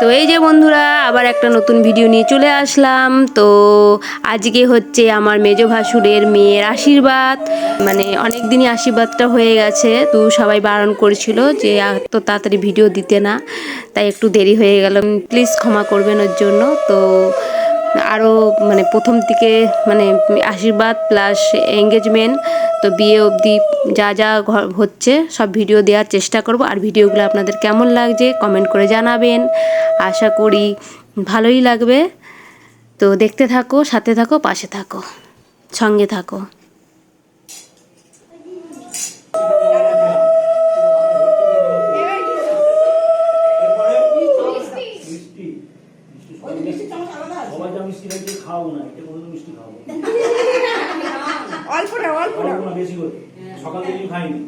তো এই যে বন্ধুরা, আবার একটা নতুন ভিডিও নিয়ে চলে আসলাম। তো আজকে হচ্ছে আমার মেজ ভাসুরের মেয়ের আশীর্বাদ। মানে অনেক দিনই আশীর্বাদটা হয়ে গেছে। তো সবাই বারণ করেছিল যে এত তাড়াতাড়ি ভিডিও দিতে না। তাই একটু দেরি হয়ে গেল। প্লিজ ক্ষমা করবেন ওর জন্য। তো আরও মানে প্রথম থেকে মানে আশীর্বাদ প্লাস এঙ্গেজমেন্ট তো বিয়ে অবধি যা যা হচ্ছে সব ভিডিও দেওয়ার চেষ্টা করব। আর ভিডিওগুলো আপনাদের কেমন লাগছে কমেন্ট করে জানাবেন। আশা করি ভালোই লাগবে। তো দেখতে থাকো সাথে থাকো পাশে থাকো সঙ্গে থাকো। অল্প না অল্প না বেশি করে সকাল থেকে খাইনি।